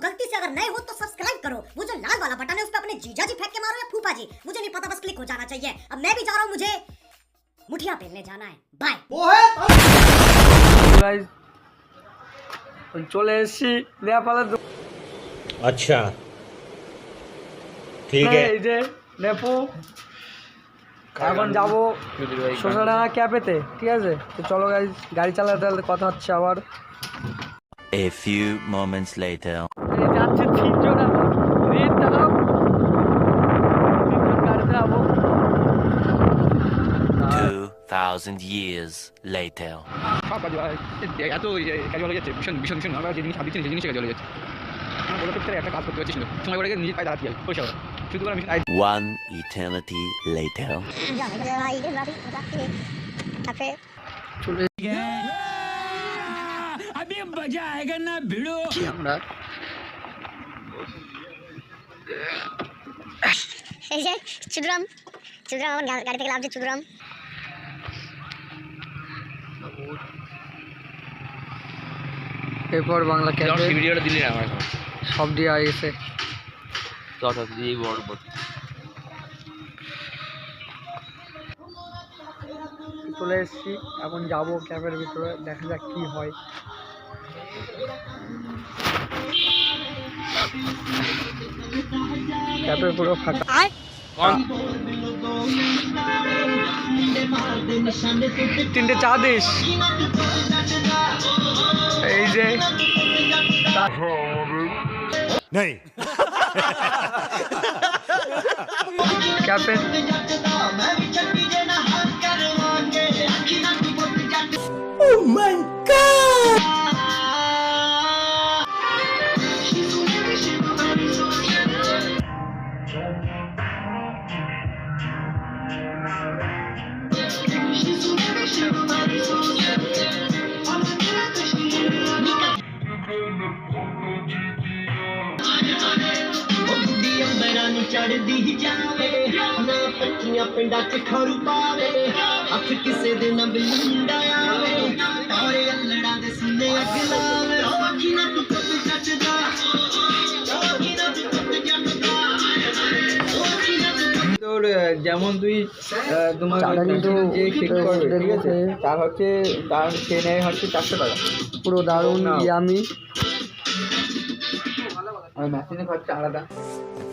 गलती से अगर नए हो तो सब्सक्राइब करो वो जो लाल वाला बटन है उस पर अपने जीजा जी फेंक के मारो या फूफा जी मुझे नहीं पता बस क्लिक हो जाना चाहिए अब मैं भी जा रहा हूँ मुझे मुठिया पेलने जाना है बाय গাইজ চলে এসেছি নেপালের দো- अच्छा ठीक है এই যে নেপু এখন যাবো শোষাডাঙ্গা ক্যাফেতে ঠিক আছে তো চলো গাইজ গাড়ি চালাতে চালাতে কথা হচ্ছে আবার A few moments later. এই যাচ্ছে তিনজন রেট দাঁড়াও তিনজন গাড়িতে যাব। Thousand years later. সব কাজ হয় এ- এত কাজ যাচ্ছে। ভীষণ ভীষণ ভীষণ আমরা যে জিনিস ভাবছি সেই জিনিসে কাজ যাচ্ছে। আমার বড় ক্ষেত্রে একটা কাজ করতে পারছিস না। সময় করে নিজের পায়ে দাঁড়াতে হয় পয়সা শুধু করে আমি One eternity later. আমরা এই যে চুদরাম। চুদরাম আমার গাড়ি থেকে লাভ যে চুদরাম। এরপর বাংলা ক্যাফে ভিডিওটা দিলি না আমার সব দিয়ে গেছে। দিয়ে বড় বড়। চলে এসেছি এখন যাব ক্যাফের ভিতরে দেখা যাক কি হয়। ক্যাফে পুরো ফাঁকা। তিনটে চা দিস। এই যে नहीं ক্যাফে। ਚੜਦੀ ਜਾਵੇ ਨਾ ਪੱਕੀਆਂ ਪਿੰਡਾਂ ਚ ਖਰੂ ਪਾਵੇ ਅੱਖ ਕਿਸੇ ਦੇ ਨਾ ਬਿਲੁੰਡਾ ਆਵੇ ਤਾਰੇ ਅੱਲੜਾਂ ਦੇ ਸੁੰਨੇ ਅੱਗ ਲਾਵੇ ਉਹ ਅੱਖੀ ਨਾ ਤੂੰ ਪੁੱਤ ਜੱਟਦਾ ਉਹ ਅੱਖੀ ਨਾ ਤੂੰ ਪੁੱਤ ਜੱਟਦਾ ਉਹ ਅੱਖੀ ਨਾ ਤੂੰ তোর যেমন তুই আহ, তোমার চাটা কিন্তু যে ঠিক করবে বের ঠিক আছে করছে। তার হচ্ছে তার সে নেয় হচ্ছে চারশো টাকা পুরো দারুণ না। ইয়ামি আর মেশিনে খরচা আলাদা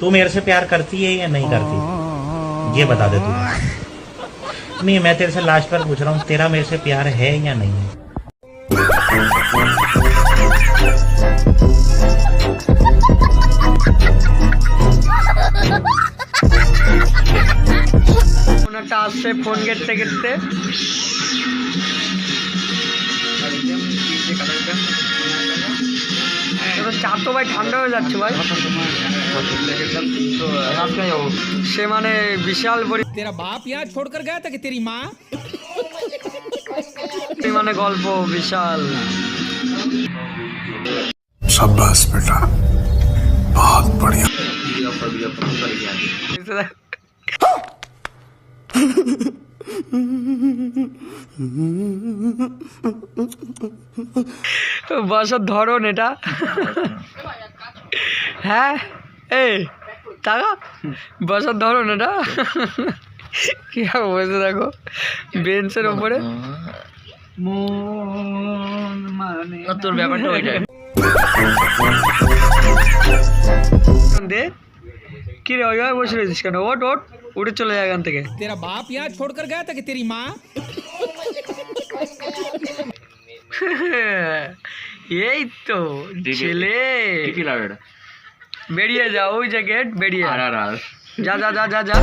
तू मेरे से प्यार करती है या नहीं करती ये बता दे तू नहीं मैं तेरे से लास्ट बार पूछ रहा हूँ तेरा मेरे से प्यार है या नहीं है ফোন একটা আসছে ফোন ঘেটতে ঘেটতে এবার চা তো ভাই ঠান্ডা হয়ে যাচ্ছে ভাই। সে মানে বিশাল বড় তেরা বাপ ইয়া ছোড় কর গায়া থাকে তেরি মা মানে গল্প বিশাল। সাব্বাস বেটা বহুত বড়িয়া দেখতে বসার ধরন এটা। হ্যাঁ এই টাকা বসার ধরন এটা। কি বসে দেখো বেঞ্চের ওপরে। তোর ব্যাপারটা ওইটাই। দে। কি রে ভাই বসে রয়েছিস কেন? ওট ওট উঠে চলে যায় এখান থেকে। তেরা বাপ ইয়া ছোড় কর গায়া থাকে তেরি মা এই তো ছেলে। বেরিয়ে যা ওই যে গেট বেরিয়ে যা। যা যা যা যা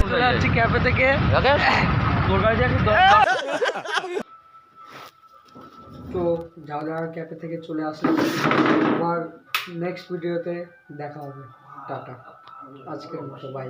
চলে যাচ্ছি ক্যাফে থেকে। তো ঝাউদা ক্যাফে থেকে চলে আসলাম। আবার নেক্সট ভিডিওতে দেখা হবে। টাটা। আজকের মতো বাই